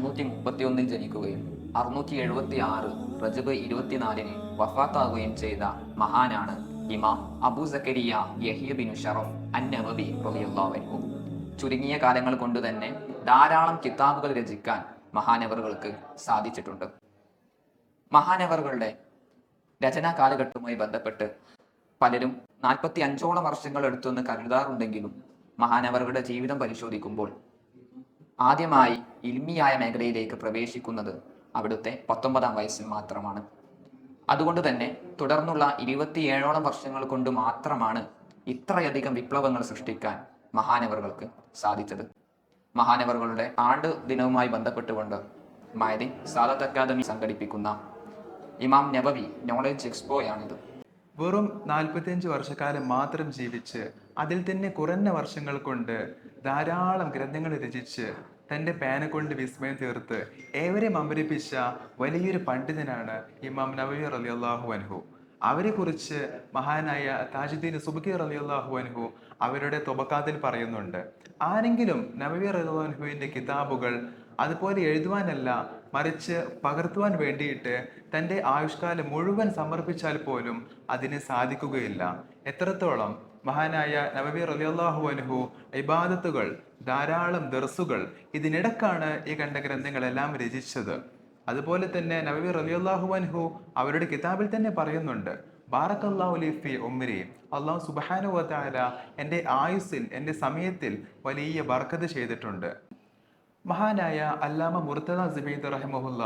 അറുന്നൂറ്റി മുപ്പത്തി ഒന്നിൽ ജനിക്കുകയും അറുന്നൂറ്റി എഴുപത്തി ആറ് റജബ് ഇരുപത്തിനാലിന് വഫാത്താകുകയും ചെയ്ത മഹാനാണ് ഇമാം അബൂ സക്കരിയ യഹിയ ബിനു ഷറഫ് അന്നബി റളിയല്ലാഹു ചുരുങ്ങിയ കാലങ്ങൾ കൊണ്ട് തന്നെ ധാരാളം കിതാബുകൾ രചിക്കാൻ മഹാനവറുകൾക്ക് സാധിച്ചിട്ടുണ്ട്. മഹാനവറുകളുടെ രചനാ കാലഘട്ടവുമായി ബന്ധപ്പെട്ട് പലരും നാൽപ്പത്തി അഞ്ചോളം വർഷങ്ങൾ എടുത്തെന്ന് കരുതാറുണ്ടെങ്കിലും മഹാനവറുകളുടെ ജീവിതം പരിശോധിക്കുമ്പോൾ ആദ്യമായി ഇൽമിയായ മേഖലയിലേക്ക് പ്രവേശിക്കുന്നത് അവിടുത്തെ പത്തൊമ്പതാം വയസ്സിൽ മാത്രമാണ്. അതുകൊണ്ട് തന്നെ തുടർന്നുള്ള ഇരുപത്തിയേഴോളം വർഷങ്ങൾ കൊണ്ട് മാത്രമാണ് ഇത്രയധികം വിപ്ലവങ്ങൾ സൃഷ്ടിക്കാൻ മഹാനവറുകൾക്ക് സാധിച്ചത്. മഹാനവറുകളുടെ ആണ്ട് ദിനവുമായി ബന്ധപ്പെട്ടുകൊണ്ട് മായതി സാദത്ത് അക്കാദമി സംഘടിപ്പിക്കുന്ന ഇമാം നബവി നോളജ് എക്സ്പോയാണിത്. വെറും നാൽപ്പത്തിയഞ്ച് വർഷക്കാലം മാത്രം ജീവിച്ച് അതിൽ തന്നെ കുറഞ്ഞ വർഷങ്ങൾ കൊണ്ട് ധാരാളം ഗ്രന്ഥങ്ങൾ രചിച്ച് തന്റെ പേന കൊണ്ട് വിസ്മയം തീർത്ത് ഏവരെയും അമ്പരിപ്പിച്ച വലിയൊരു പണ്ഡിതനാണ് ഇമാം നബി അലി അള്ളാഹു അൻഹു അവരെക്കുറിച്ച് മഹാനായ താജുദ്ദീൻ സുബക്കി അലി അള്ളാഹു അൻഹു അവരുടെ തൊബക്കാത്തിൽ പറയുന്നുണ്ട്. ആരെങ്കിലും നബി അലിഹുവിന്റെ കിതാബുകൾ അതുപോലെ എഴുതുവാനല്ല മറിച്ച് പകർത്തുവാൻ വേണ്ടിയിട്ട് തന്റെ ആയുഷ്കാലം മുഴുവൻ സമർപ്പിച്ചാൽ പോലും അതിന് സാധിക്കുകയില്ല. എത്രത്തോളം മഹാനായ നബബി റലിയല്ലാഹു അനുഹു ഇബാദത്തുകൾ ധാരാളം ദർസുകൾ ഇതിനിടക്കാണ് ഈ കണ്ട ഗ്രന്ഥങ്ങളെല്ലാം രചിച്ചത്. അതുപോലെ തന്നെ നബബി റലിയല്ലാഹു അനുഹു അവരുടെ കിതാബിൽ തന്നെ പറയുന്നുണ്ട് ബാറക്കല്ലാഹു ലിഫി ഉമ്മരി അള്ളാഹു സുബാനുവല എന്റെ ആയുസ്സിൽ എന്റെ സമയത്തിൽ വലിയ ബർക്കത്ത് ചെയ്തിട്ടുണ്ട്. മഹാനായ അല്ലാമ മുർത്തദ സുബൈദ് റഹ്മുല്ല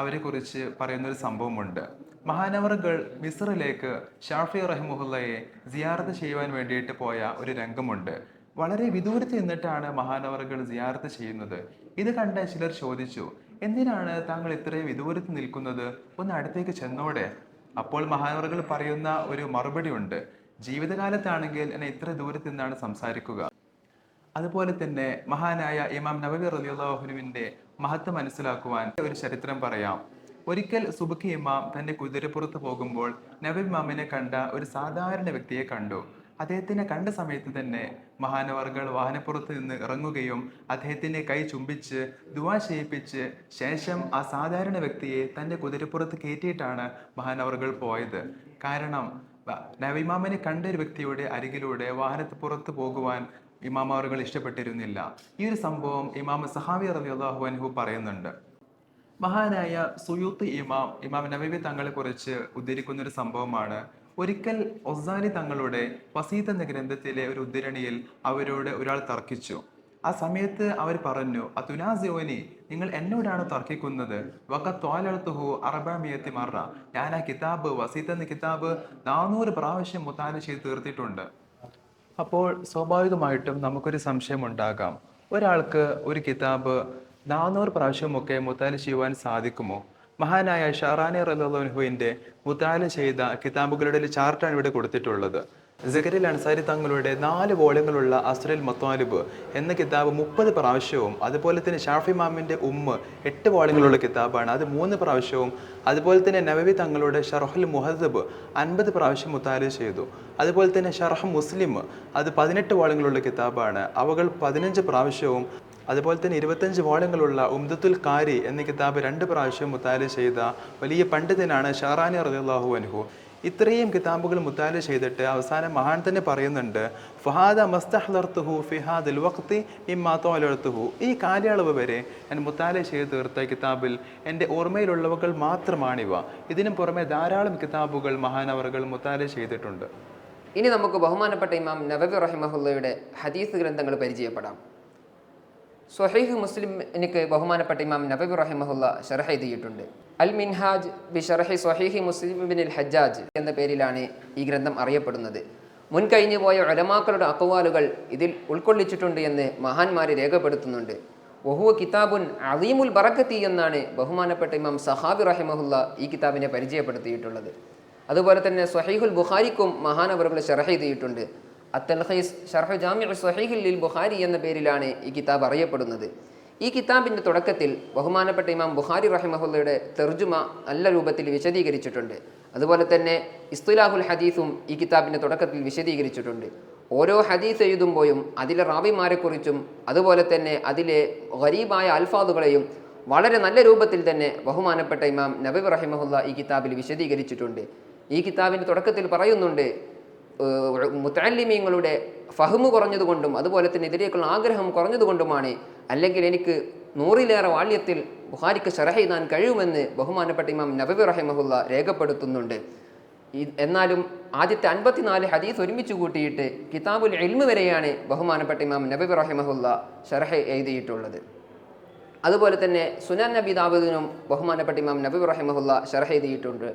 അവരെക്കുറിച്ച് പറയുന്നൊരു സംഭവമുണ്ട്. മഹാനവറുകൾ മിസറിലേക്ക് ഷാഫി റഹ്മുഹുല്ലയെ സിയാറത്ത് ചെയ്യുവാൻ വേണ്ടിയിട്ട് പോയ ഒരു രംഗമുണ്ട്. വളരെ വിദൂരത്ത് നിന്നിട്ടാണ് മഹാനവറുകൾ സിയാർത്ത് ചെയ്യുന്നത്. ഇത് കണ്ട ചിലർ ചോദിച്ചു എന്തിനാണ് താങ്കൾ ഇത്രയും വിദൂരത്ത് നിൽക്കുന്നത്? ഒന്ന് അടുത്തേക്ക് ചെന്നോടെ. അപ്പോൾ മഹാനവറുകൾ പറയുന്ന ഒരു മറുപടി ഉണ്ട് ജീവിതകാലത്താണെങ്കിൽ എന്നെ ഇത്ര ദൂരത്ത് നിന്നാണ് സംസാരിക്കുക. അതുപോലെ തന്നെ മഹാനായ ഇമാം നബബി റലിയുള്ള മഹത്വം മനസ്സിലാക്കുവാൻ ഒരു ചരിത്രം പറയാം. ഒരിക്കൽ സുബക്കി ഇമാം തന്റെ കുതിരപ്പുറത്ത് പോകുമ്പോൾ നബി ഇമാമിനെ കണ്ട ഒരു സാധാരണ വ്യക്തിയെ കണ്ടു. അദ്ദേഹത്തിനെ കണ്ട സമയത്ത് തന്നെ മഹാനവർകൾ വാഹനപ്പുറത്ത് നിന്ന് ഇറങ്ങുകയും അദ്ദേഹത്തിന്റെ കൈ ചുംബിച്ച് ദുവാ ചെയ്യിപ്പിച്ച് ശേഷം ആ സാധാരണ വ്യക്തിയെ തന്റെ കുതിരപ്പുറത്ത് കയറ്റിയിട്ടാണ് മഹാനവർകൾ പോയത്. കാരണം നവിമാമനെ കണ്ട ഒരു വ്യക്തിയുടെ അരികിലൂടെ വാഹനത്ത് പുറത്ത് പോകുവാൻ ഇമാമാവറുകൾ ഇഷ്ടപ്പെട്ടിരുന്നില്ല. ഈ ഒരു സംഭവം ഇമാമ സഹാബി റബി അള്ളാഹു അൻഹു പറയുന്നുണ്ട്. മഹാനായ സുയൂത്ത് ഇമാം ഇമാം നബീബി തങ്ങളെ കുറിച്ച് ഉദ്ധരിക്കുന്ന ഒരു സംഭവമാണ്. ഒരിക്കൽ ഒസാനി തങ്ങളുടെ വസീത്ത് എന്ന ഗ്രന്ഥത്തിലെ ഒരു ഉദ്ധരണിയിൽ അവരോട് ഒരാൾ തർക്കിച്ചു. ആ സമയത്ത് അവർ പറഞ്ഞു അതുനാസിയോനി നിങ്ങൾ എന്നോടാണ് തർക്കിക്കുന്നത്? വക്കത്തോലത്തുഹു അറബാമിയത്തി മറ. ഞാൻ ആ കിതാബ് വസീത്ത് എന്ന കിതാബ് നാനൂറ് പ്രാവശ്യം മുത്താന ചെയ്ത് തീർത്തിട്ടുണ്ട്. അപ്പോൾ സ്വാഭാവികമായിട്ടും നമുക്കൊരു സംശയം ഉണ്ടാകാം. ഒരാൾക്ക് ഒരു കിതാബ് നാനൂറ് പ്രാവശ്യമൊക്കെ മുത്താല ചെയ്യുവാൻ സാധിക്കുമോ? മഹാനായ ഷറാനി റലുവിന്റെ മുത്താല ചെയ്ത കിതാബുകളുടെ ഒരു ചാർട്ടാണ് ഇവിടെ കൊടുത്തിട്ടുള്ളത്. ജഗരിൽ അൻസാരി തങ്ങളുടെ നാല് വോള്യങ്ങളുള്ള അസ്രൽ മത്വാലിബ് എന്ന കിതാബ് മുപ്പത് പ്രാവശ്യവും അതുപോലെ തന്നെ ഷാഫി മാമിന്റെ ഉമ്മ എട്ട് വോള്യങ്ങളുള്ള കിതാബാണ്. അത് മൂന്ന് പ്രാവശ്യവും അതുപോലെ തന്നെ നവവി തങ്ങളുടെ ഷർഹുൽ മുഹദബ് അൻപത് പ്രാവശ്യം മുത്താല ചെയ്തു. അതുപോലെ തന്നെ ഷർഹ് മുസ്ലിം അത് പതിനെട്ട് വോള്യങ്ങളുള്ള കിതാബാണ്. അവകൾ പതിനഞ്ച് പ്രാവശ്യവും അതുപോലെ തന്നെ ഇരുപത്തഞ്ച് വോളങ്ങളുള്ള ഉംദത്തുൽ കാരി എന്ന കിതാബ് രണ്ട് പ്രാവശ്യം മുത്താല ചെയ്ത വലിയ പണ്ഡിതനാണ് ഷാറാനി റളിയല്ലാഹു അനുഹു ഇത്രയും കിതാബുകൾ മുത്താല ചെയ്തിട്ട് അവസാനം മഹാൻ തന്നെ പറയുന്നുണ്ട് ഫഹാദ മസ്തഹ്ലർത്തുഹു ഫിഹാദുൽ വഖ്തി ഇമ്മാ തോലർത്തുഹു ഈ കാലയളവ് വരെ ഞാൻ മുത്താല ചെയ്ത് തീർത്ത കിതാബിൽ എന്റെ ഓർമ്മയിലുള്ളവകൾ മാത്രമാണിവ. ഇതിനും പുറമെ ധാരാളം കിതാബുകൾ മഹാനവറുകൾ മുത്താല ചെയ്തിട്ടുണ്ട്. ഇനി നമുക്ക് ബഹുമാനപ്പെട്ട ഇമാം നബബി റഹിമഹുല്ലയുടെ ഹദീസ് ഗ്രന്ഥങ്ങൾ പരിചയപ്പെടാം. സ്വഹീഹ് മുസ്ലിം എനിക്ക് ബഹുമാനപ്പെട്ട ഇമാം നബബി റഹിമഹുല്ല ഷർഹ് എഴുതിയിട്ടുണ്ട്. അൽ മിൻഹാജ് ബി ഷർഹി സൊഹൈഹി മുസ്ലിം ബിൻ ഹജ്ജാജ് എന്ന പേരിലാണ് ഈ ഗ്രന്ഥം അറിയപ്പെടുന്നത്. മുൻകഴിഞ്ഞു പോയ ഒലമാക്കളുടെ അക്വാലുകൾ ഇതിൽ ഉൾക്കൊള്ളിച്ചിട്ടുണ്ട് എന്ന് മഹാന്മാർ രേഖപ്പെടുത്തുന്നുണ്ട്. വഹുവ കിതാബുൻ അലീമുൽ ബറക്കത്തി എന്നാണ് ബഹുമാനപ്പെട്ട ഇമാം സഹാബി റഹിമഹുല്ല ഈ കിതാബിനെ പരിചയപ്പെടുത്തിയിട്ടുള്ളത്. അതുപോലെ തന്നെ സ്വഹീഹുൽ ബുഖാരിക്കും മഹാനവറുകൾ ഷർഹ ചെയ്തിട്ടുണ്ട് അത്തൽഹൈസ് ഷർഹു ജാമി സഹീഹിൽ ലിൽ ബുഖാരി എന്ന പേരിലാണ് ഈ കിതാബ് അറിയപ്പെടുന്നത്. ഈ കിതാബിന്റെ തുടക്കത്തിൽ ബഹുമാനപ്പെട്ട ഇമാം ബുഖാരി റഹിമഹുല്ലയുടെ തെർജുമ നല്ല രൂപത്തിൽ വിശദീകരിച്ചിട്ടുണ്ട്. അതുപോലെ തന്നെ ഇസ്തുലാഹുൽ ഹദീസും ഈ കിതാബിന്റെ തുടക്കത്തിൽ വിശദീകരിച്ചിട്ടുണ്ട്. ഓരോ ഹദീസ് എഴുതുമ്പോഴും അതിലെ റാവിമാരെക്കുറിച്ചും അതുപോലെ തന്നെ അതിലെ ഗരീബായ അൽഫാദുകളെയും വളരെ നല്ല രൂപത്തിൽ തന്നെ ബഹുമാനപ്പെട്ട ഇമാം നബീബ് റഹിമഹുല്ല ഈ കിതാബിൽ വിശദീകരിച്ചിട്ടുണ്ട്. ഈ കിതാബിന്റെ തുടക്കത്തിൽ പറയുന്നുണ്ട് മുത്തല്ലിമീങ്ങളുടെ ഫഹ്മ് കുറഞ്ഞതുകൊണ്ടും അതുപോലെ തന്നെ ഇതിലേക്കുള്ള ആഗ്രഹം കുറഞ്ഞതുകൊണ്ടുമാണ്. അല്ലെങ്കിൽ എനിക്ക് നൂറിലേറെ വാള്യത്തിൽ ബുഹാരിക്ക് ഷെറഹ എഴുതാൻ കഴിയുമെന്ന് ബഹുമാനപ്പെട്ട ഇമാം നബബി റഹിമഹുല്ല രേഖപ്പെടുത്തുന്നുണ്ട്. എന്നാലും ആദ്യത്തെ അൻപത്തിനാല് ഹദീസ് ഒരുമിച്ച് കൂട്ടിയിട്ട് കിതാബുൽ എൽമ് വരെയാണ് ബഹുമാനപ്പെട്ട ഇമാം നബബി റഹിമഹുല്ല ഷെറഹ എഴുതിയിട്ടുള്ളത്. അതുപോലെ തന്നെ സുനാൻ നബി ദാവൂദിനും ബഹുമാനപ്പെട്ട ഇമാം നബി റഹിമഹുല്ല ഷർഹ എഴുതിയിട്ടുണ്ട്.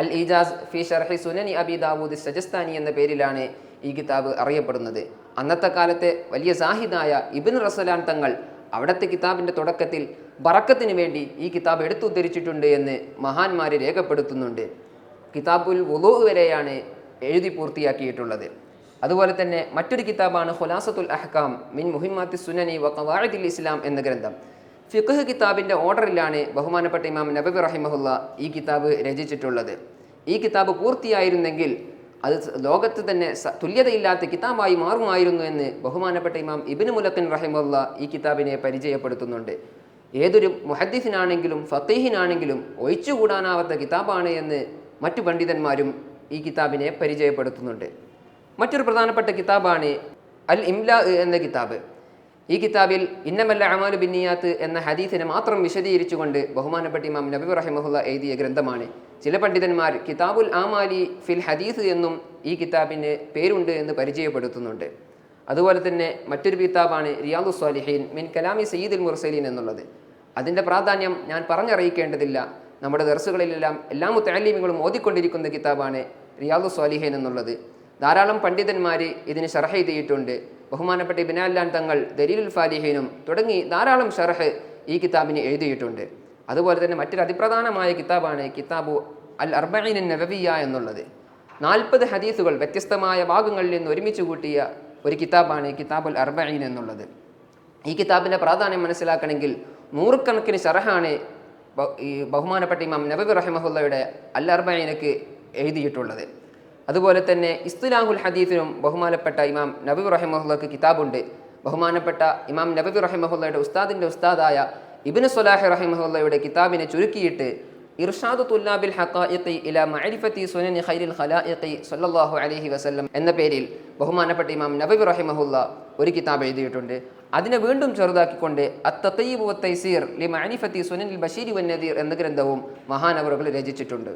അൽ ഇജാസ് ഫി ഷർഹി സുനനി അബി ദാവൂദ് സജസ്താനി എന്ന പേരിലാണ് ഈ കിതാബ് അറിയപ്പെടുന്നത്. അന്നത്തെ കാലത്തെ വലിയ സാഹിദായ ഇബിൻ റസലാൻ തങ്ങൾ അവിടുത്തെ കിതാബിന്റെ തുടക്കത്തിൽ ബറക്കത്തിന് വേണ്ടി ഈ കിതാബ് എടുത്തുദ്ധരിച്ചിട്ടുണ്ട് എന്ന് മഹാന്മാർ രേഖപ്പെടുത്തുന്നുണ്ട്. കിതാബുൽ വുളു വരെയാണ് എഴുതി പൂർത്തിയാക്കിയിട്ടുള്ളത്. അതുപോലെ തന്നെ മറ്റൊരു കിതാബാണ് ഹുലാസത്തുൽ അഹ്കാം മിൻ മുഹിമാത്തി സുനനി വ കവാഴത്തിൽ ഇസ്ലാം എന്ന ഗ്രന്ഥം. ഫിഖ് കിതാബിന്റെ ഓർഡറിലാണ് ബഹുമാനപ്പെട്ട ഇമാം നബബി റഹിമഹുല്ല ഈ കിതാബ് രചിച്ചിട്ടുള്ളത്. ഈ കിതാബ് പൂർത്തിയായിരുന്നെങ്കിൽ അത് ലോകത്ത് തന്നെ തുല്യതയില്ലാത്ത കിതാബായി മാറുമായിരുന്നു എന്ന് ബഹുമാനപ്പെട്ട ഇമാം ഇബിന് മുലക്കൻ റഹിമുള്ള ഈ കിതാബിനെ പരിചയപ്പെടുത്തുന്നുണ്ട്. ഏതൊരു മുഹദ്ദിസിനാണെങ്കിലും ഫത്തീഹിനാണെങ്കിലും ഒഴിച്ചുകൂടാനാവാത്ത കിതാബാണ് എന്ന് മറ്റു പണ്ഡിതന്മാരും ഈ കിതാബിനെ പരിചയപ്പെടുത്തുന്നുണ്ട്. മറ്റൊരു പ്രധാനപ്പെട്ട കിതാബാണ് അൽ ഇംല എന്ന കിതാബ്. ഈ കിതാബിൽ ഇന്നമല്ല അമാലു ബിന്നിയാത്ത് എന്ന ഹദീസിനെ മാത്രം വിശദീകരിച്ചുകൊണ്ട് ബഹുമാനപ്പെട്ട ഇമാം നബി റഹിമഹുല്ല എഴുതിയ ഗ്രന്ഥമാണ്. ചില പണ്ഡിതന്മാർ കിതാബുൽ ആമാലി ഫിൽ ഹദീസ് എന്നും ഈ കിതാബിന് പേരുണ്ട് എന്ന് പരിചയപ്പെടുത്തുന്നുണ്ട്. അതുപോലെ തന്നെ മറ്റൊരു കിതാബാണ് റിയാദു സ്വാലിഹീൻ മിൻ കലാമി സയ്യിദുൽ മുർസലീൻ എന്നുള്ളത്. അതിന്റെ പ്രാധാന്യം ഞാൻ പറഞ്ഞറിയിക്കേണ്ടതില്ല. നമ്മുടെ ദർസുകളിലെല്ലാം എല്ലാ മുത്തലീമികളും ഓതിക്കൊണ്ടിരിക്കുന്ന കിതാബാണ് റിയാദു സ്വാലിഹീൻ എന്നുള്ളത്. ധാരാളം പണ്ഡിതന്മാർ ഇതിന് ഷർഹ ചെയ്തിട്ടുണ്ട് ബഹുമാനപ്പെട്ട ഇബിനാലാൻ തങ്ങൾ ദലീലുൽ ഫാലിഹീനും തുടങ്ങി ധാരാളം ഷർഹ് ഈ കിതാബിന് എഴുതിയിട്ടുണ്ട്. അതുപോലെ തന്നെ മറ്റൊരു അതിപ്രധാനമായ കിതാബാണ് കിതാബു അൽ അർബൈൻ നബവിയ എന്നുള്ളത്. നാൽപ്പത് ഹദീസുകൾ വ്യത്യസ്തമായ ഭാഗങ്ങളിൽ നിന്ന് ഒരുമിച്ച് കൂട്ടിയ ഒരു കിതാബാണ് കിതാബുൽ അർബൈൻ എന്നുള്ളത്. ഈ കിതാബിന്റെ പ്രാധാന്യം മനസ്സിലാക്കണമെങ്കിൽ നൂറുകണക്കിന് ഷറഹാണ് ഈ ബഹുമാനപ്പെട്ട ഇമാം നബബി റഹ്മഹുല്ലയുടെ അൽ അർബൈനക്ക് എഴുതിയിട്ടുള്ളത്. അതുപോലെ തന്നെ ഇസ്തുലാഹുൽ ഹദീഫിനും ബഹുമാനപ്പെട്ട ഇമാം നബി റഹിമഹുല്ലക്ക് കിതാബുണ്ട്. ബഹുമാനപ്പെട്ട ഇമാം നബി റഹിമഹുല്ലയുടെ ഉസ്താദിന്റെ ഉസ്താദായ ഇബിന് സുലാഹ് റഹിമഹുല്ലയുടെ കിതാബിനെ ചുരുക്കിയിട്ട് ഇർഷാദ് തുല്ലാബിൽ ഹഖായിഖി ഇല മഅരിഫത്തി സുനനി ഖൈരിൽ ഖലായിഖി സല്ലല്ലാഹു അലൈഹി വസല്ലം എന്ന പേരിൽ ബഹുമാനപ്പെട്ട ഇമാം നബി റഹിമഹുല്ല ഒരു കിതാബ് എഴുതിയിട്ടുണ്ട്. അതിനെ വീണ്ടും ചെറുതാക്കിക്കൊണ്ട് അത്തീബ് തൈസീർ ലി മഅരിഫത്തി സുനനിൽ ബഷീരി വൻ നദീർ എന്ന ഗ്രന്ഥവും മഹാനവറുകൾ രചിച്ചിട്ടുണ്ട്.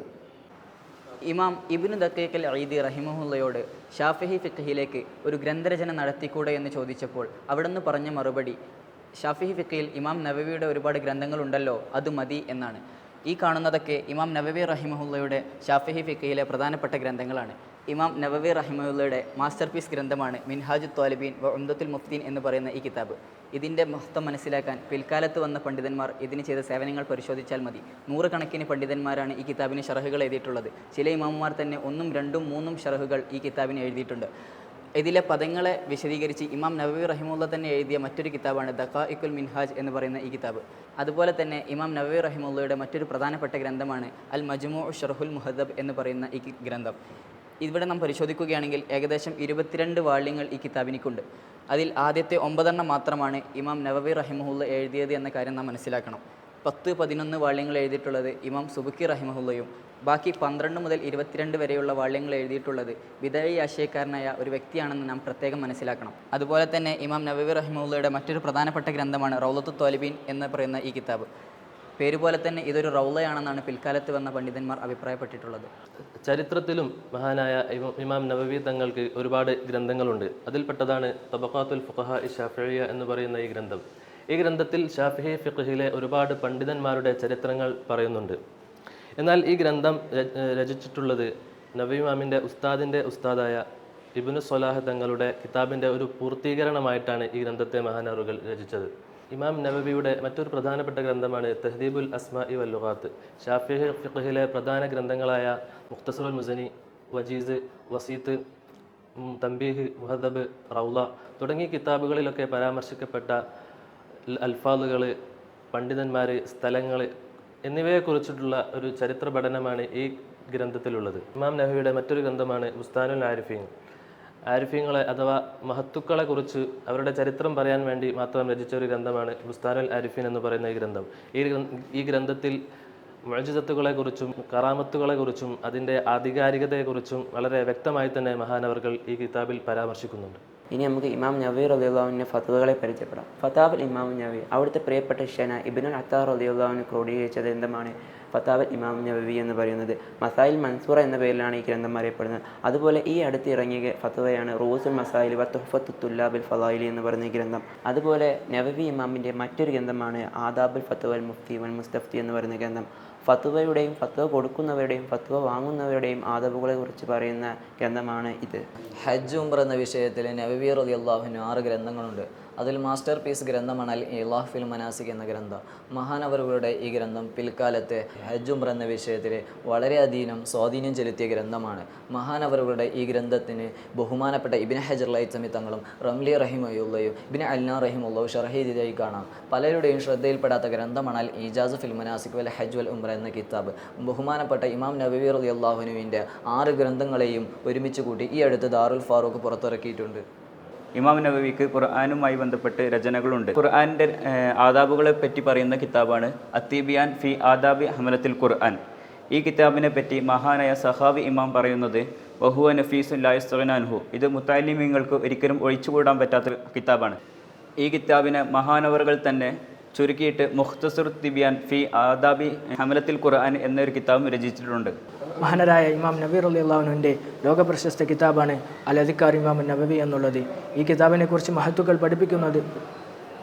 ഇമാം ഇബ്നു ദക്കേക്കൽ ഈദി റഹിമഹുല്ലയോട് ഷാഫിഹി ഫിഖിയിലേക്ക് ഒരു ഗ്രന്ഥരചന നടത്തിക്കൂടെ എന്ന് ചോദിച്ചപ്പോൾ അവിടുന്ന് പറഞ്ഞ മറുപടി ഷാഫിഹി ഫിഖിയിൽ ഇമാം നവവിയുടെ ഒരുപാട് ഗ്രന്ഥങ്ങളുണ്ടല്ലോ അത് മതി എന്നാണ്. ഈ കാണുന്നതൊക്കെ ഇമാം നവവി റഹിമഹുള്ളയുടെ ഷാഫിഹി ഫിഖയിലെ പ്രധാനപ്പെട്ട ഗ്രന്ഥങ്ങളാണ്. ഇമാം നവവി റഹിമുള്ളയുടെ മാസ്റ്റർ പീസ് ഗ്രന്ഥമാണ് മിൻഹാജു ത്വാലിബീൻ വ ഉംദത്തുൽ മുഫ്തീൻ എന്ന് പറയുന്ന ഈ കിതാബ്. ഇതിന്റെ മഹത്വം മനസ്സിലാക്കാൻ പിൽക്കാലത്ത് വന്ന പണ്ഡിതന്മാർ ഇതിന് ചെയ്ത സേവനങ്ങൾ പരിശോധിച്ചാൽ മതി. നൂറുകണക്കിന് പണ്ഡിതന്മാരാണ് ഈ കിതാബിന് ഷറഹുകൾ എഴുതിയിട്ടുള്ളത്. ചില ഇമാമുമാർ തന്നെ ഒന്നും രണ്ടും മൂന്നും ഷറഹുകൾ ഈ കിതാബിന് എഴുതിയിട്ടുണ്ട്. ഇതിലെ പദങ്ങളെ വിശദീകരിച്ച് ഇമാം നബവി റഹിമുള്ള തന്നെ എഴുതിയ മറ്റൊരു കിതാബാണ് ദഖാഇക്കുൽ മിൻഹാജ് എന്ന് പറയുന്ന ഈ കിതാബ്. അതുപോലെ തന്നെ ഇമാം നബവി റഹിമുള്ളയുടെ മറ്റൊരു പ്രധാനപ്പെട്ട ഗ്രന്ഥമാണ് അൽ മജ്മു ഷർഹുൽ മുഹദബ് എന്ന് പറയുന്ന ഈ ഗ്രന്ഥം. ഇവിടെ നാം പരിശോധിക്കുകയാണെങ്കിൽ ഏകദേശം ഇരുപത്തിരണ്ട് വാള്യങ്ങൾ ഈ കിതാബിനിക്കുണ്ട്. അതിൽ ആദ്യത്തെ ഒമ്പതെണ്ണം മാത്രമാണ് ഇമാം നവബി റഹിമഹുല്ല എഴുതിയത് എന്ന കാര്യം നാം മനസ്സിലാക്കണം. പത്ത് പതിനൊന്ന് വാള്യങ്ങൾ എഴുതിയിട്ടുള്ളത് ഇമാം സുബുക്കി റഹിമഹുല്ലയും ബാക്കി പന്ത്രണ്ട് മുതൽ ഇരുപത്തിരണ്ട് വരെയുള്ള വാള്യങ്ങൾ എഴുതിയിട്ടുള്ളത് വിദഴി ആശയക്കാരനായ ഒരു വ്യക്തിയാണെന്ന് നാം പ്രത്യേകം മനസ്സിലാക്കണം. അതുപോലെ തന്നെ ഇമാം നവബി റഹിമുള്ളയുടെ മറ്റൊരു പ്രധാനപ്പെട്ട ഗ്രന്ഥമാണ് റൗലത്തു തോലിബീൻ എന്ന് പറയുന്ന ഈ കിതാബ്. പേര് പോലെ തന്നെ ഇതൊരു റൗളയാണെന്നാണ് പിൽക്കാലത്ത് വന്ന പണ്ഡിതന്മാർ അഭിപ്രായപ്പെട്ടിട്ടുള്ളത്. ചരിത്രത്തിലും മഹാനായ ഇമാം നവവി തങ്ങൾക്ക് ഒരുപാട് ഗ്രന്ഥങ്ങളുണ്ട്. അതിൽപ്പെട്ടതാണ് തബക്കാത്തുൽ ഫുഖഹ ഷാഫിയ എന്ന് പറയുന്ന ഈ ഗ്രന്ഥം. ഈ ഗ്രന്ഥത്തിൽ ഷാഫിഹി ഫിഖഹിലെ ഒരുപാട് പണ്ഡിതന്മാരുടെ ചരിത്രങ്ങൾ പറയുന്നുണ്ട്. എന്നാൽ ഈ ഗ്രന്ഥം രചിച്ചിട്ടുള്ളത് നബി ഇമാമിന്റെ ഉസ്താദിന്റെ ഉസ്താദായ ഇബ്നു സൊലാഹ് തങ്ങളുടെ കിതാബിന്റെ ഒരു പൂർത്തീകരണമായിട്ടാണ് ഈ ഗ്രന്ഥത്തെ മഹാനറുകൾ രചിച്ചത്. ഇമാം നബബിയുടെ മറ്റൊരു പ്രധാനപ്പെട്ട ഗ്രന്ഥമാണ് തെഹദീബുൽ അസ്മാ ഇ വല്ലുഹാത്ത് ഷാഫി ഫിഖഹിലെ പ്രധാന ഗ്രന്ഥങ്ങളായ മുഖ്തസറുൽ മുസനി വജീസ് വസീത്ത് തമ്പീഹ് മുഹദബ് റൗല തുടങ്ങിയ കിതാബുകളിലൊക്കെ പരാമർശിക്കപ്പെട്ട അൽഫാദുകൾ പണ്ഡിതന്മാർ സ്ഥലങ്ങൾ എന്നിവയെക്കുറിച്ചിട്ടുള്ള ഒരു ചരിത്ര പഠനമാണ് ഈ ഗ്രന്ഥത്തിലുള്ളത്. ഇമാം നഹുവിയുടെ മറ്റൊരു ഗ്രന്ഥമാണ് ഉസ്താനുൽ ആരിഫീൻ. ആരിഫ്യങ്ങളെ അഥവാ മഹത്തുക്കളെ കുറിച്ച് അവരുടെ ചരിത്രം പറയാൻ വേണ്ടി മാത്രം രചിച്ച ഒരു ഗ്രന്ഥമാണ് ബുസ്താനുൽ ആരിഫീൻ എന്ന് പറയുന്ന ഈ ഗ്രന്ഥം. ഈ ഈ ഗ്രന്ഥത്തിൽ കുറിച്ചും കറാമത്തുകളെ കുറിച്ചും അതിന്റെ ആധികാരികതയെക്കുറിച്ചും വളരെ വ്യക്തമായി തന്നെ മഹാനവർകൾ ഈ കിതാബിൽ പരാമർശിക്കുന്നുണ്ട്. ഇനി നമുക്ക് ഇമാം നവീർ അലിയുള്ളാവിന്റെ ഫത്തുവകളെ പരിചയപ്പെടാം. ഫത്താബ് ഇമാം നവീർ അവിടുത്തെ പ്രിയപ്പെട്ട ഷെന ഇബിനുൽ അത്താർ അലിയുള്ളാവിന് ക്രോഡീകരിച്ചത് എന്താണ് ഫത്താബ് ഇമാം നബവി എന്ന് പറയുന്നത്. മസായിൽ മൻസൂറ എന്ന പേരിലാണ് ഈ ഗ്രന്ഥം അറിയപ്പെടുന്നത്. അതുപോലെ ഈ അടുത്ത് ഇറങ്ങിയ ഫത്തുവയാണ് റൂസുൽ മസായിൽ വ തുഹഫത്തു ഫലായിലി എന്ന് പറയുന്ന ഈ ഗ്രന്ഥം. അതുപോലെ നബവി ഇമാമിന്റെ മറ്റൊരു ഗ്രന്ഥമാണ് ആദാബുൽ ഫത്തുവൽ മുഫ്തി വൽ മുസ്തഫ്തി എന്ന് പറയുന്ന ഗ്രന്ഥം. ഫത്തുവയുടെയും ഫത്തുവ കൊടുക്കുന്നവരുടെയും ഫത്തുവ വാങ്ങുന്നവരുടെയും ആദബുകളെ കുറിച്ച് പറയുന്ന ഗ്രന്ഥമാണ് ഇത്. ഹജ്ജ് ഉംറ എന്ന വിഷയത്തിൽ നബവി റലി അള്ളാഹുവിന് ആറ് ഗ്രന്ഥങ്ങളുണ്ട്. അതിൽ മാസ്റ്റർ പീസ് ഗ്രന്ഥമാണ് അൽ ഇലാഹ് ഫിൽ മനാസിക് എന്ന ഗ്രന്ഥം. മഹാനവറുകളുടെ ഈ ഗ്രന്ഥം പിൽക്കാലത്തെ ഹജ്ജും എന്ന വിഷയത്തിൽ വളരെയധികം സ്വാധീനം ചെലുത്തിയ ഗ്രന്ഥമാണ്. മഹാനവറുകളുടെ ഈ ഗ്രന്ഥത്തിന് ബഹുമാനപ്പെട്ട ഇബിൻ ഹജർ ലൈത്തമി തങ്ങളും റംലി റഹിമയുള്ളയും ഇബിൻ അൽനാ റഹിമുള്ളവും ഷർഹീദിതായി കാണാം. പലരുടെയും ശ്രദ്ധയിൽപ്പെടാത്ത ഗ്രന്ഥമാണ് അൽ ഇജാസ് ഫിൽ മനാസിക് വൽ ഹജ്ജ് വൽ ഉംറ എന്ന കിതാബ്. ബഹുമാനപ്പെട്ട ഇമാം നബീർ അലി അള്ളാഹുനുവിന്റെ ആറ് ഗ്രന്ഥങ്ങളെയും ഒരുമിച്ച് കൂട്ടി ഈ അടുത്ത് ദാറുൽ ഫാറൂഖ് പുറത്തിറക്കിയിട്ടുണ്ട്. ഇമാം നബവിക്ക് ഖുർആാനുമായി ബന്ധപ്പെട്ട് രചനകളുണ്ട്. ഖുർആാനിന്റെ ആദാബുകളെ പറ്റി പറയുന്ന കിതാബാണ് അത്തീബിയാൻ ഫി ആദാബി ഹമലത്തിൽ ഖുർആൻ. ഈ കിതാബിനെ പറ്റി മഹാനായ സഹാബി ഇമാം പറയുന്നത് ബഹുവ നഫീസുൻ ലായസ്തുനാൻഹു ഇത് മുത്താലിമീങ്ങൾക്ക് ഒരിക്കലും ഒഴിച്ചുകൂടാൻ പറ്റാത്ത കിതാബാണ്. ഈ കിതാബിനെ മഹാനവറുകൾ തന്നെ ചുരുക്കിയിട്ട് മുഖ്തസുർ തിബിയാൻ ഫി ആദാബി ഹമലത്തിൽ ഖുർആൻ എന്നൊരു കിതാബും രചിച്ചിട്ടുണ്ട്. മഹാനരായ ഇമാം നബീർ അലി അള്ളാഹുനുവിന്റെ ലോകപ്രശസ്ത കിതാബാണ് അൽ അധിക്കാർ ഇമാം നബവി എന്നുള്ളത്. ഈ കിതാബിനെക്കുറിച്ച് മഹത്തുക്കൾ പഠിപ്പിക്കുന്നത്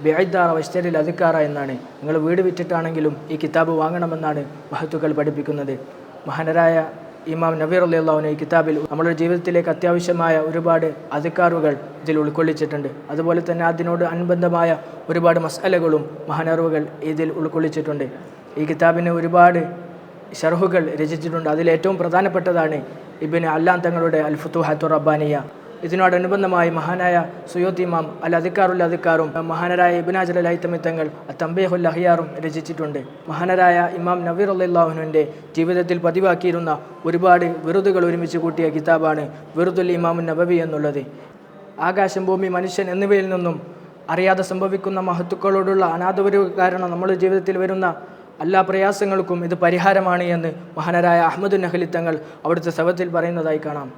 ബെയ്ദാറ വസ്തരിൽ അധിക്കാറ എന്നാണ്. നിങ്ങൾ വീട് വിറ്റിട്ടാണെങ്കിലും ഈ കിതാബ് വാങ്ങണമെന്നാണ് മഹത്തുക്കൾ പഠിപ്പിക്കുന്നത്. മഹാനരായ ഇമാം നബീർ അലി അള്ളാഹുന ഈ കിതാബിൽ നമ്മുടെ ജീവിതത്തിലേക്ക് അത്യാവശ്യമായ ഒരുപാട് അധികാറുകൾ ഇതിൽ ഉൾക്കൊള്ളിച്ചിട്ടുണ്ട്. അതുപോലെ തന്നെ അതിനോട് അനുബന്ധമായ ഒരുപാട് മസാലകളും മഹാനറിവുകൾ ഇതിൽ ഉൾക്കൊള്ളിച്ചിട്ടുണ്ട്. ഈ കിതാബിന് ഒരുപാട് ഷർഹുകൾ രചിച്ചിട്ടുണ്ട്. അതിലേറ്റവും പ്രധാനപ്പെട്ടതാണ് ഇബിന് അല്ലാൻ തങ്ങളുടെ അൽ ഫുത്തുഹാത്തു റബ്ബാനിയ. ഇതിനോടനുബന്ധമായി മഹാനായ സുയോത്ത് ഇമാം അൽ അധിക്കാറുൽ അധിക്കാറും മഹാനരായ ഇബിനാജൽ അലൈത്തമി തങ്ങൾ തമ്പേഹുൽ അഹിയാറും രചിച്ചിട്ടുണ്ട്. മഹാനരായ ഇമാം നവീർ അള്ളാഹുനുവിന്റെ ജീവിതത്തിൽ പതിവാക്കിയിരുന്ന ഒരുപാട് വിറുതുകൾ ഒരുമിച്ച് കൂട്ടിയ കിതാബാണ് വിറുദുൽ ഇമാമുൻ നബവി എന്നുള്ളത്. ആകാശം ഭൂമി മനുഷ്യൻ എന്നിവയിൽ നിന്നും അറിയാതെ സംഭവിക്കുന്ന മഹത്തുക്കളോടുള്ള അനാഥപരിവ് കാരണം നമ്മുടെ ജീവിതത്തിൽ വരുന്ന എല്ലാ പ്രയാസങ്ങൾക്കും ഇത് പരിഹാരമാണ് എന്ന് മഹാനരായ അഹമ്മദ് നഹലി തങ്ങൾ അവിടുത്തെ സഭത്തിൽ പറയുന്നതായി കാണാം.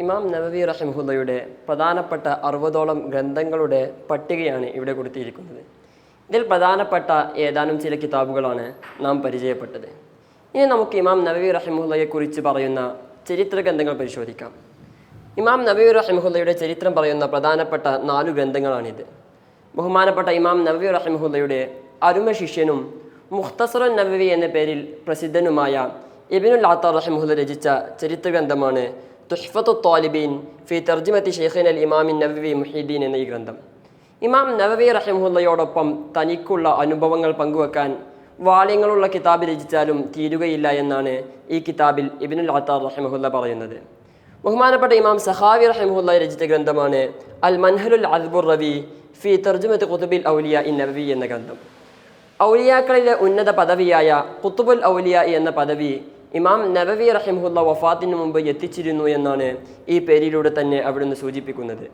ഇമാം നബവി റഹിമുല്ലയുടെ പ്രധാനപ്പെട്ട അറുപതോളം ഗ്രന്ഥങ്ങളുടെ പട്ടികയാണ് ഇവിടെ കൊടുത്തിരിക്കുന്നത്. ഇതിൽ പ്രധാനപ്പെട്ട ഏതാനും ചില കിതാബുകളാണ് നാം പരിചയപ്പെട്ടത്. ഇനി നമുക്ക് ഇമാം നബവി റഹിമുല്ലയെക്കുറിച്ച് പറയുന്ന ചരിത്ര ഗ്രന്ഥങ്ങൾ പരിശോധിക്കാം. ഇമാം നബി റഹിമുല്ലയുടെ ചരിത്രം പറയുന്ന പ്രധാനപ്പെട്ട നാലു ഗ്രന്ഥങ്ങളാണിത്. ബഹുമാനപ്പെട്ട ഇമാം നബി റഹിമുല്ലയുടെ അരുമ ശിഷ്യനും മുഖ്തസറുൻ നബവി എന്ന പേരിൽ പ്രസിദ്ധനുമായ ഇബിനുൽ ആത്താർ റഹിമുല്ല രചിച്ച ചരിത്ര ഗ്രന്ഥമാണ് തുഹ്ഫത്തു താലിബീൻ ഫി തർജിമത്തി ഷെയ്ഖിൻ അൽ ഇമാമിൻ നബവി മുഹീദ്ദീൻ എന്ന ഈ ഗ്രന്ഥം. ഇമാം നബവി റഹിമുല്ലയോടൊപ്പം തനിക്കുള്ള അനുഭവങ്ങൾ പങ്കുവെക്കാൻ വാള്യങ്ങളുള്ള കിതാബ് രചിച്ചാലും തീരുകയില്ല എന്നാണ് ഈ കിതാബിൽ ഇബിനുൽ ആത്താർ റഹിമുല്ല പറയുന്നത്. ബഹുമാനപ്പെട്ട ഇമാം സഹാവി റഹിമുല്ല രചിച്ച ഗ്രന്ഥമാണ് അൽ മൻഹലുൽ അദ്ബുർ റവി ഫി തർജുമത്ത് കുതുബിൽ ഔലിയ ഇൻ നബവി എന്ന ഗ്രന്ഥം. ഔലിയാക്കളിലെ ഉന്നത പദവിയായ കുത്തുബുൽ ഔലിയ എന്ന പദവി ഇമാം നബവി റഹിമുല്ല വഫാത്തിന് മുമ്പ് എത്തിച്ചിരുന്നു എന്നാണ് ഈ പേരിലൂടെ തന്നെ അവിടുന്ന് സൂചിപ്പിക്കുന്നത്.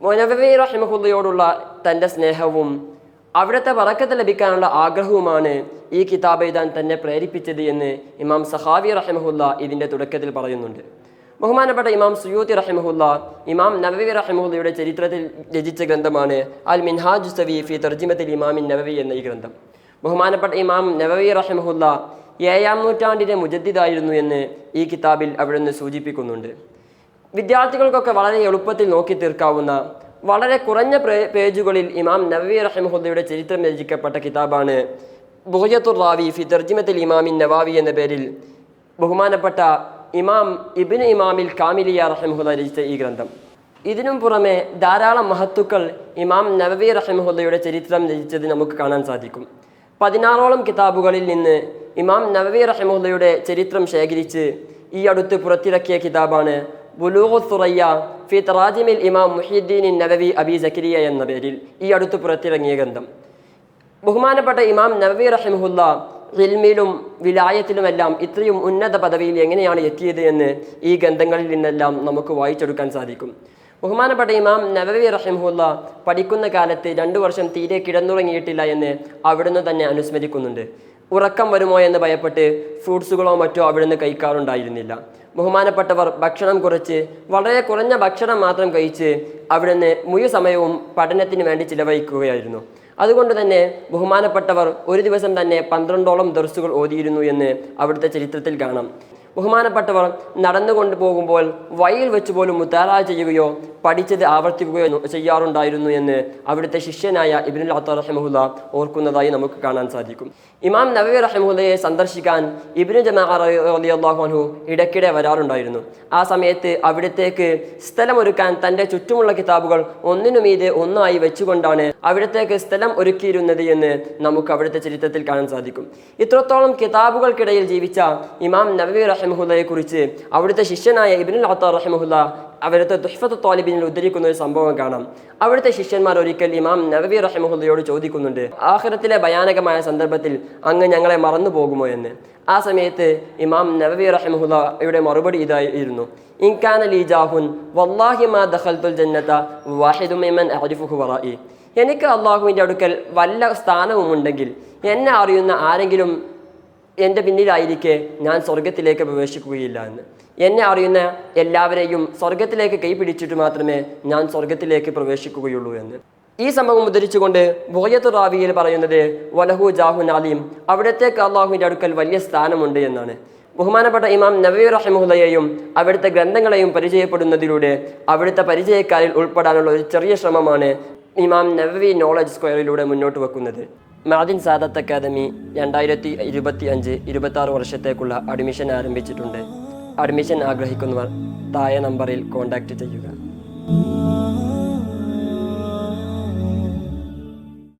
നബവി റഹിമുല്ലയോടുള്ള തന്റെ സ്നേഹവും അവിടുത്തെ വറക്കത്ത് ലഭിക്കാനുള്ള ആഗ്രഹവുമാണ് ഈ കിതാബ് എഴുതാൻ തന്നെ പ്രേരിപ്പിച്ചത് എന്ന് ഇമാം സഹാവി റഹിമഹുല്ല ഇതിന്റെ തുടക്കത്തിൽ പറയുന്നുണ്ട്. ബഹുമാനപ്പെട്ട ഇമാം സുയൂത്തി റഹിമഹുല്ല ഇമാം നബവി റഹിമഹുല്ലയുടെ ചരിത്രത്തിൽ രചിച്ച ഗ്രന്ഥമാണ് അൽ മിൻഹാജ് സവി ഫി തർജിമത്തിൽ ഇമാമിൻ നബവി എന്ന ഈ ഗ്രന്ഥം. ബഹുമാനപ്പെട്ട ഇമാം നബവി റഹിമഹുല്ല ഏഴാം നൂറ്റാണ്ടിന്റെ മുജദ്ദിദായിരുന്നു എന്ന് ഈ കിതാബിൽ അവിടുന്ന് സൂചിപ്പിക്കുന്നുണ്ട്. വിദ്യാർത്ഥികൾക്കൊക്കെ വളരെ എളുപ്പത്തിൽ നോക്കി തീർക്കാവുന്ന വളരെ കുറഞ്ഞ പേജുകളിൽ ഇമാം നബവി റഹിമഹുല്ലയുടെ ചരിത്രം രചിക്കപ്പെട്ട കിതാബാണ് ബുഹയത്തുർ റാവി ഫി തർജിമത്തിൽ ഇമാമിൻ നവാവി എന്ന പേരിൽ ബഹുമാനപ്പെട്ട ഇമാം ഇബിന് ഇമാമിൽ കാമിലിയ റഹിമുഹുദ രചിച്ച ഈ ഗ്രന്ഥം. ഇതിനും പുറമെ ധാരാളം മഹത്തുക്കൾ ഇമാം നവബി റഹിമുഹുദയുടെ ചരിത്രം രചിച്ചത് നമുക്ക് കാണാൻ സാധിക്കും. പതിനാറോളം കിതാബുകളിൽ നിന്ന് ഇമാം നവബി റഹിമുഹുദയുടെ ചരിത്രം ശേഖരിച്ച് ഈ അടുത്ത് പുറത്തിറക്കിയ കിതാബാണ് ബുലൂഹു ഫി തറാജിമിൽ ഇമാം മുഹീദ്ദീൻ നവവി അബി ജക്കരിയ എന്ന പേരിൽ ഈ അടുത്ത് പുറത്തിറങ്ങിയ ഗ്രന്ഥം. ബഹുമാനപ്പെട്ട ഇമാം നവവി റഹിമഹുല്ല ഇൽമിലും വിലായത്തിലുമെല്ലാം ഇത്രയും ഉന്നത പദവിയിൽ എങ്ങനെയാണ് എത്തിയത് എന്ന് ഈ ഗ്രന്ഥങ്ങളിൽ നിന്നെല്ലാം നമുക്ക് വായിച്ചെടുക്കാൻ സാധിക്കും. ബഹുമാനപ്പെട്ട ഇമാം നവവി റഹിമുല്ല പഠിക്കുന്ന കാലത്ത് രണ്ടു വർഷം തീരെ കിടന്നുറങ്ങിയിട്ടില്ല എന്ന് അവിടുന്ന് തന്നെ അനുസ്മരിക്കുന്നുണ്ട്. ഉറക്കം വരുമോ എന്ന് ഭയപ്പെട്ട് ഫ്രൂട്ട്സുകളോ മറ്റോ അവിടുന്ന് കഴിക്കാറുണ്ടായിരുന്നില്ല. ബഹുമാനപ്പെട്ടവർ ഭക്ഷണം കുറച്ച് വളരെ കുറഞ്ഞ ഭക്ഷണം മാത്രം കഴിച്ച് അവിടുന്ന് മുഴുവ സമയവും പഠനത്തിന് വേണ്ടി ചിലവഴിക്കുകയായിരുന്നു. അതുകൊണ്ട് തന്നെ ബഹുമാനപ്പെട്ടവർ ഒരു ദിവസം തന്നെ പന്ത്രണ്ടോളം ദർസുകൾ ഓതിയിരുന്നു എന്ന് അവിടുത്തെ ചരിത്രത്തിൽ കാണാം. ബഹുമാനപ്പെട്ടവർ നടന്നുകൊണ്ട് പോകുമ്പോൾ വഴിയിൽ വെച്ച് പോലും മുത്താറ ചെയ്യുകയോ പഠിച്ചത് ആവർത്തിക്കുകയോ ചെയ്യാറുണ്ടായിരുന്നു എന്ന് അവിടുത്തെ ശിഷ്യനായ ഇബിനുൽ അത്ത റഹമുല്ല ഓർക്കുന്നതായി നമുക്ക് കാണാൻ സാധിക്കും. ഇമാം നബി റഹമുല്ലയെ സന്ദർശിക്കാൻ ഇബിനു ജമാഹു ഇടയ്ക്കിടെ വരാറുണ്ടായിരുന്നു. ആ സമയത്ത് അവിടത്തേക്ക് സ്ഥലമൊരുക്കാൻ തന്റെ ചുറ്റുമുള്ള കിതാബുകൾ ഒന്നിനു മീതെ ഒന്നായി വെച്ചുകൊണ്ടാണ് അവിടത്തേക്ക് സ്ഥലം ഒരുക്കിയിരുന്നത് എന്ന് നമുക്ക് അവിടുത്തെ ചരിത്രത്തിൽ കാണാൻ സാധിക്കും. ഇത്രത്തോളം കിതാബുകൾക്കിടയിൽ ജീവിച്ച ഇമാം നബി റഹമുല്ലയെ കുറിച്ച് അവിടുത്തെ ശിഷ്യനായ ഇബിനുൽ അത്ത റഹിമഹുല്ല അവിടുത്തെ ദുഹ്ഫത്ത് താലിബിനിൽ ഉദ്ധരിക്കുന്ന ഒരു സംഭവം കാണാം. അവിടുത്തെ ശിഷ്യന്മാർ ഒരിക്കൽ ഇമാം നബവി റഹിമഹുല്ലയോട് ചോദിക്കുന്നുണ്ട് ആഖിറത്തിലെ ഭയാനകമായ സന്ദർഭത്തിൽ അങ്ങ് ഞങ്ങളെ മറന്നു പോകുമോ എന്ന്? ആ സമയത്ത് ഇമാം നബവി റഹിമഹുല്ലയുടെ മറുപടി ഇതായിരുന്നു ഇൻകാന ലീ ജാഹുൻ വല്ലാഹി മാ ദഖൽതുൽ ജന്നത വാഹിദു മിമ്മൻ അഅരിഫുഹു വറായി എനിക്ക് അള്ളാഹുവിന്റെ അടുക്കൽ വല്ല സ്ഥാനവും ഉണ്ടെങ്കിൽ എന്നെ അറിയുന്ന ആരെങ്കിലും എന്റെ പിന്നിലായിരിക്കെ ഞാൻ സ്വർഗത്തിലേക്ക് പ്രവേശിക്കുകയില്ല എന്ന്. എന്നെ അറിയുന്ന എല്ലാവരെയും സ്വർഗത്തിലേക്ക് കൈപിടിച്ചിട്ട് മാത്രമേ ഞാൻ സ്വർഗത്തിലേക്ക് പ്രവേശിക്കുകയുള്ളൂ എന്ന്. ഈ സംഭവം ഉദ്ധരിച്ചുകൊണ്ട് ബോയത്ത് റാവിയിൽ പറയുന്നത് വലഹു ജാഹു നാലിയും അവിടത്തേക്ക് അള്ളാഹുവിന്റെ അടുക്കൽ വലിയ സ്ഥാനമുണ്ട് എന്നാണ്. ബഹുമാനപ്പെട്ട ഇമാം നബീർ റഹിമുല്ലയെയും അവിടുത്തെ ഗ്രന്ഥങ്ങളെയും പരിചയപ്പെടുന്നതിലൂടെ അവിടുത്തെ പരിചയക്കാരിൽ ഉൾപ്പെടാനുള്ള ഒരു ചെറിയ ശ്രമമാണ് ഇമാം നബവി നോളജ് സ്ക്വയറിലൂടെ മുന്നോട്ട് വെക്കുന്നത്. മാദിൻ സാദത്ത് അക്കാദമി രണ്ടായിരത്തി ഇരുപത്തി അഞ്ച് ഇരുപത്തി ആറ് വർഷത്തേക്കുള്ള അഡ്മിഷൻ ആരംഭിച്ചിട്ടുണ്ട്. അഡ്മിഷൻ ആഗ്രഹിക്കുന്നവർ താഴെ നമ്പറിൽ കോൺടാക്റ്റ് ചെയ്യുക.